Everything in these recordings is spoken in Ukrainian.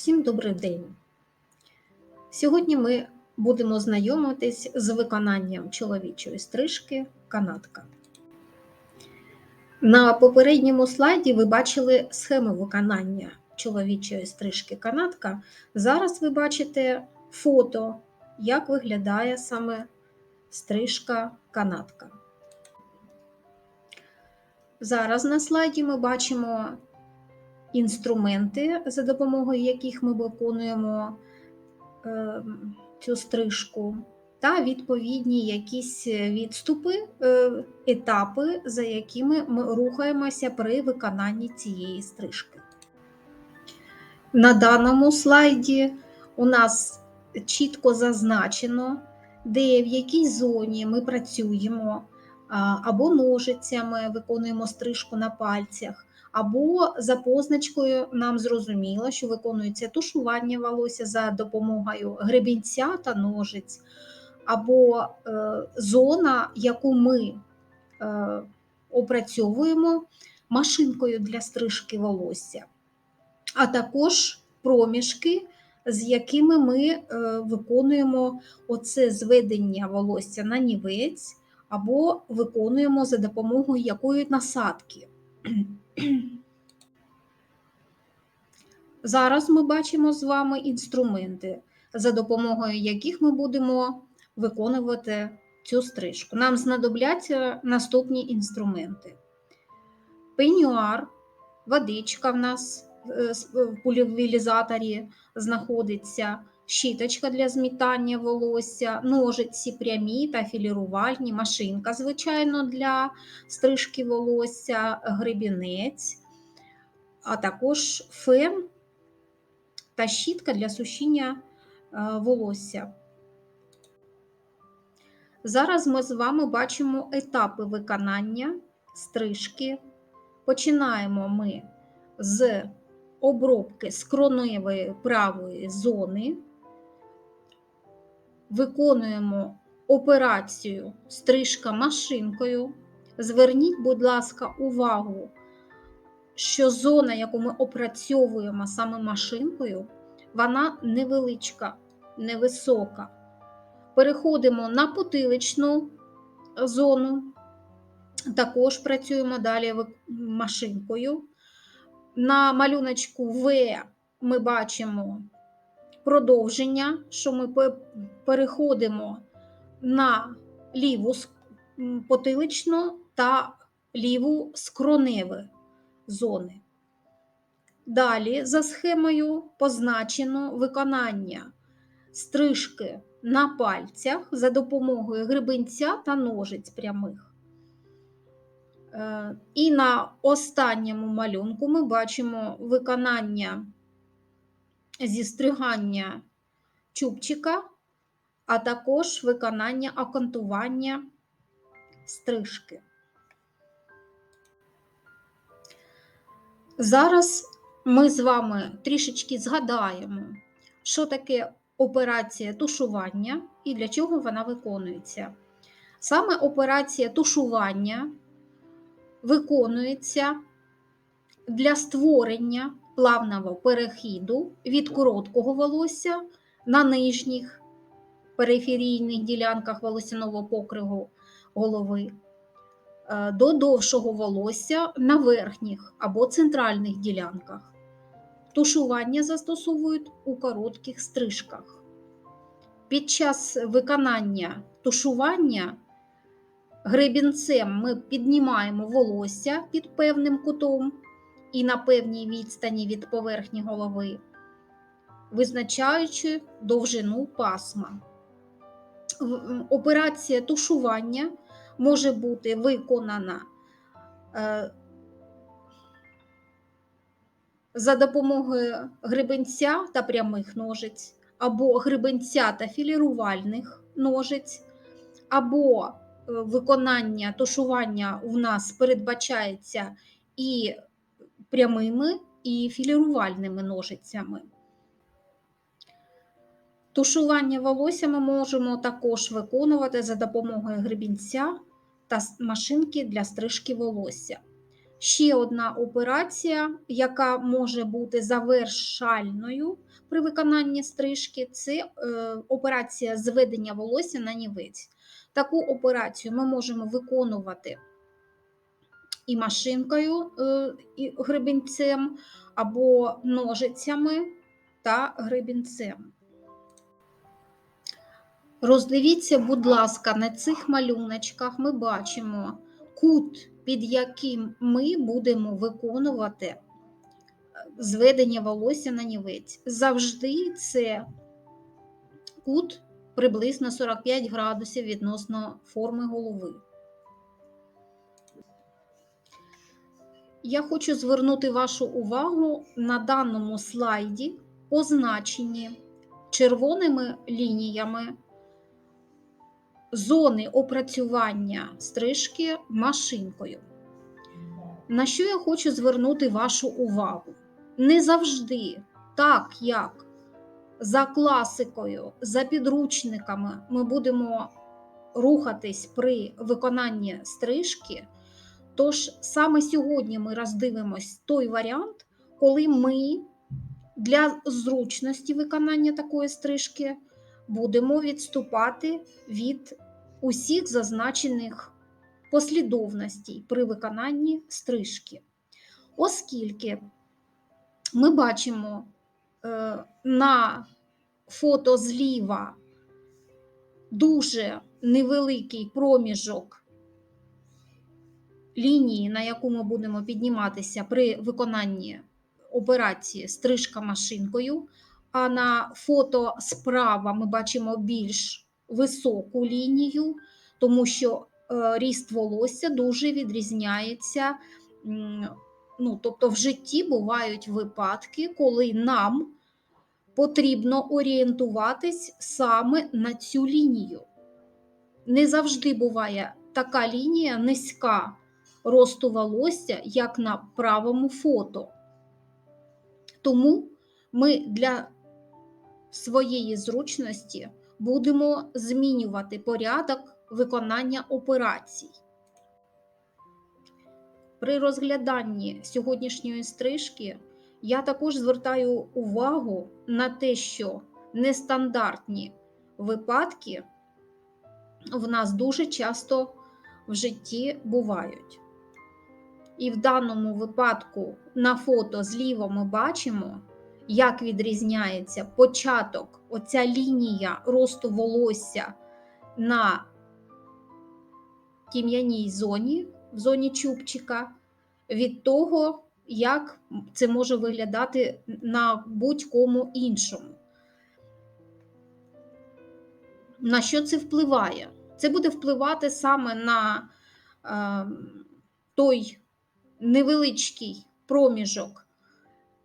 Всім добрий день! Сьогодні ми будемо знайомитись з виконанням чоловічої стрижки канатка. На попередньому слайді ви бачили схему виконання чоловічої стрижки канатка. Зараз ви бачите фото, як виглядає саме стрижка канатка. Зараз на слайді ми бачимо інструменти, за допомогою яких ми виконуємо е, цю стрижку, та відповідні якісь відступи, е, етапи, за якими ми рухаємося при виконанні цієї стрижки. На даному слайді у нас чітко зазначено, де в якій зоні ми працюємо, або ножицями виконуємо стрижку на пальцях, або за позначкою нам зрозуміло, що виконується тушування волосся за допомогою гребінця та ножиць, або е, зона, яку ми е, опрацьовуємо машинкою для стрижки волосся, а також проміжки. З якими ми е, виконуємо оце зведення волосся на нівець, або виконуємо за допомогою якої насадки. Зараз ми бачимо з вами інструменти, за допомогою яких ми будемо виконувати цю стрижку. Нам знадобляться наступні інструменти: пенюар, водичка в нас е, в пульверізаторі знаходиться, щіточка для змітання волосся, ножиці прямі та філірувальні, машинка, звичайно, для стрижки волосся, гребінець, а також фен та щітка для сушіння е, волосся. Зараз ми з вами бачимо етапи виконання стрижки. Починаємо ми з обробки скроневої правої зони виконуємо операцію стрижка машинкою. Зверніть, будь ласка, увагу, що зона, яку ми опрацьовуємо саме машинкою, вона невеличка, невисока. Переходимо на потиличну зону, також працюємо далі машинкою. На малюночку В ми бачимо продовження, що ми переходимо на ліву потиличну та ліву скроневу зони. Далі за схемою позначено виконання стрижки на пальцях за допомогою грибинця та ножиць прямих. Е, і на останньому малюнку ми бачимо виконання зістригання чубчика, а також виконання окантування стрижки. Зараз ми з вами трішечки згадаємо, що таке операція тушування і для чого вона виконується. Саме операція тушування виконується для створення плавного перехіду від короткого волосся на нижніх периферійних ділянках волосяного покриву голови е, до довшого волосся на верхніх або центральних ділянках. Тушування застосовують у коротких стрижках. Під час виконання тушування гребінцем ми піднімаємо волосся під певним кутом і на певній відстані від поверхні голови, визначаючи довжину пасма. Операція тушування може бути виконана е, за допомогою грибенця та прямих ножиць, або грибенця та філірувальних ножиць, або е, виконання тушування у нас передбачається і прямими і філірувальними ножицями. Тушування волосся ми можемо також виконувати за допомогою гребінця та машинки для стрижки волосся. Ще одна операція, яка може бути завершальною при виконанні стрижки, це е, операція зведення волосся на нівець. Таку операцію ми можемо виконувати і машинкою, е, і гребінцем, або ножицями та гребінцем. Роздивіться, будь ласка, на цих малюночках ми бачимо кут, під яким ми будемо виконувати е, зведення волосся на нівець. Завжди це кут приблизно 45 градусів відносно форми голови. Я хочу звернути вашу увагу на даному слайді, позначені червоними лініями зони опрацювання стрижки машинкою. На що я хочу звернути вашу увагу? Не завжди, так як за класикою, за підручниками ми будемо рухатись при виконанні стрижки. Тож саме сьогодні ми роздивимось той варіант, коли ми для зручності виконання такої стрижки будемо відступати від усіх зазначених послідовностей при виконанні стрижки. Оскільки ми бачимо е, на фото зліва дуже невеликий проміжок лінії, на яку ми будемо підніматися при виконанні операції стрижка машинкою, а на фото справа ми бачимо більш високу лінію, тому що е, ріст волосся дуже відрізняється. Ну, Тобто, в житті бувають випадки, коли нам потрібно орієнтуватись саме на цю лінію. Не завжди буває така лінія низька росту волосся, як на правому фото. Тому ми для своєї зручності будемо змінювати порядок виконання операцій. При розгляданні сьогоднішньої стрижки я також звертаю увагу на те, що нестандартні випадки в нас дуже часто в житті бувають. І в даному випадку на фото зліво ми бачимо, як відрізняється початок, оця лінія росту волосся на тім'яній зоні, в зоні чубчика, від того, як це може виглядати на будь-кому іншому. На що це впливає? Це буде впливати саме на е, той невеличкий проміжок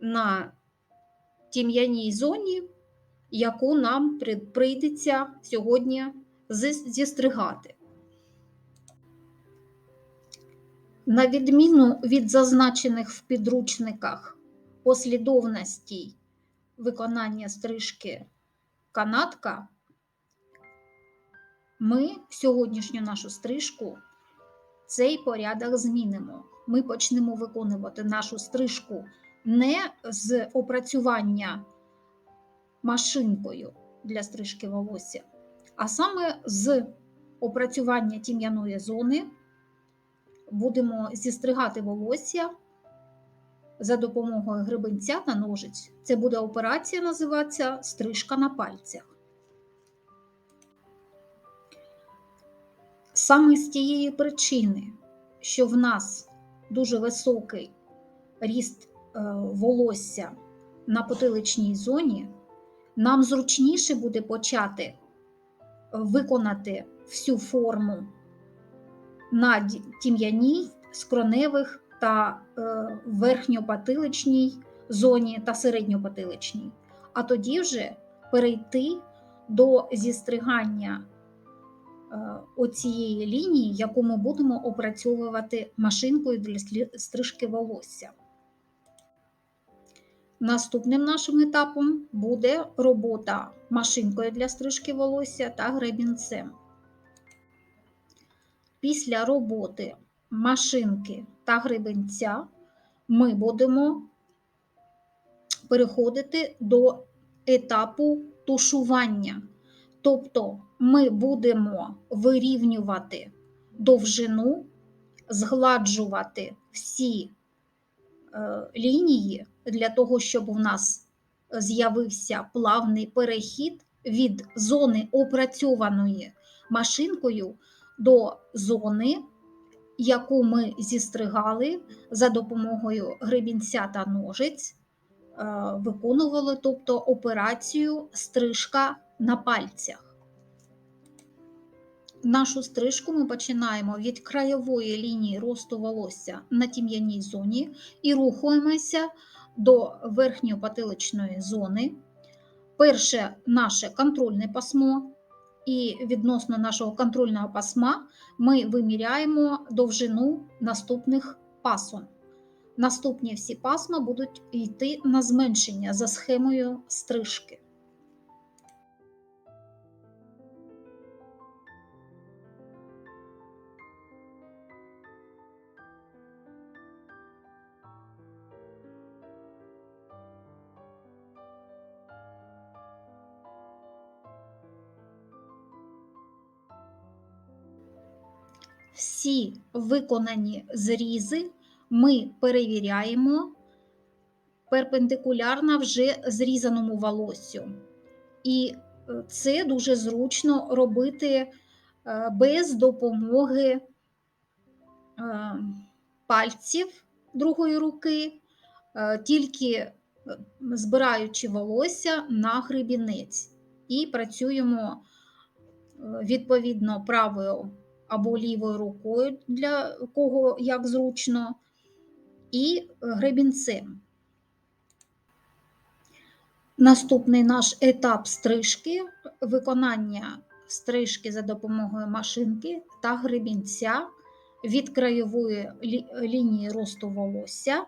на тім'яній зоні, яку нам прийдеться сьогодні зістригати. На відміну від зазначених в підручниках послідовностей виконання стрижки канатка, ми сьогоднішню нашу стрижку цей порядок змінимо. Ми почнемо виконувати нашу стрижку не з опрацювання машинкою для стрижки волосся, а саме з опрацювання тім'яної зони будемо зістригати волосся за допомогою грибинця та ножиць. Це буде операція, називатися стрижка на пальцях. Саме з тієї причини, що в нас дуже високий ріст е, волосся на потиличній зоні, нам зручніше буде почати виконати всю форму на тім'яній, скроневих та е, верхньопотиличній зоні та середньопотиличній. А тоді вже перейти до зістригання Е, оцієї лінії, яку ми будемо опрацьовувати машинкою для стрижки волосся. Наступним нашим етапом буде робота машинкою для стрижки волосся та гребінцем. Після роботи машинки та гребенця ми будемо переходити до етапу тушування. Тобто ми будемо вирівнювати довжину, згладжувати всі е, лінії для того, щоб у нас з'явився плавний перехід від зони опрацьованої машинкою до зони, яку ми зістригали за допомогою гребінця та ножиць, е, виконували тобто операцію стрижка на пальцях. Нашу стрижку ми починаємо від краєвої лінії росту волосся на тім'яній зоні і рухаємося до верхньої потиличної зони. Перше наше контрольне пасмо, і відносно нашого контрольного пасма ми виміряємо довжину наступних пасон. Наступні всі пасма будуть йти на зменшення за схемою стрижки. Всі виконані зрізи ми перевіряємо перпендикулярно вже зрізаному волоссю. І е, це дуже зручно робити е, без допомоги е, пальців другої руки, тільки збираючи волосся на гребінець. І працюємо відповідно правою або лівою рукою, для кого як зручно, і гребінцем. Наступний наш етап стрижки виконання стрижки за допомогою машинки та гребінця від краєвої лінії росту волосся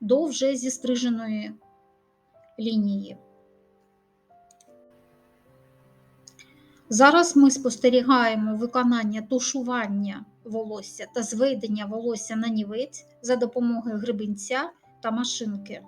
до вже зістриженої лінії. Зараз ми спостерігаємо виконання тушування волосся та зведення волосся на нівець за допомогою грибинця та машинки.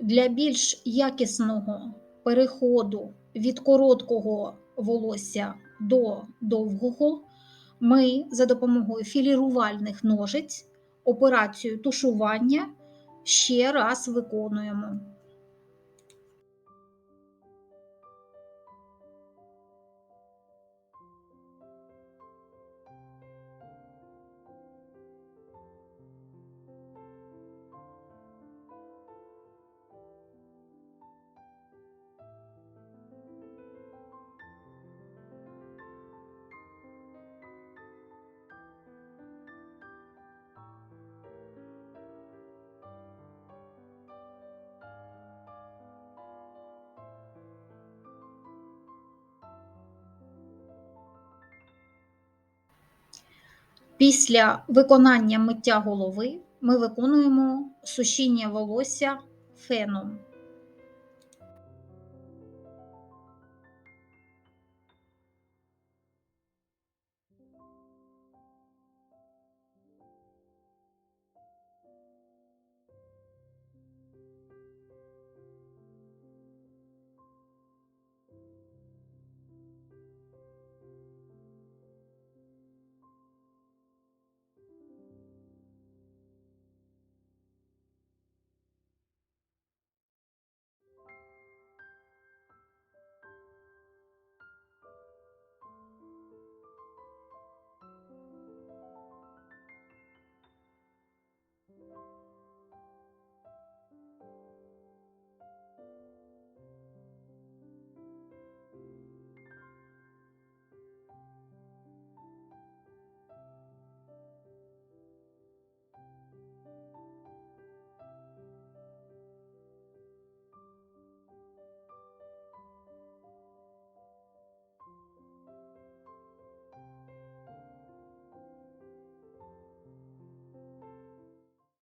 Для більш якісного переходу від короткого волосся до довгого ми за допомогою філірувальних ножиць операцію тушування ще раз виконуємо. Після виконання миття голови ми виконуємо сушіння волосся феном.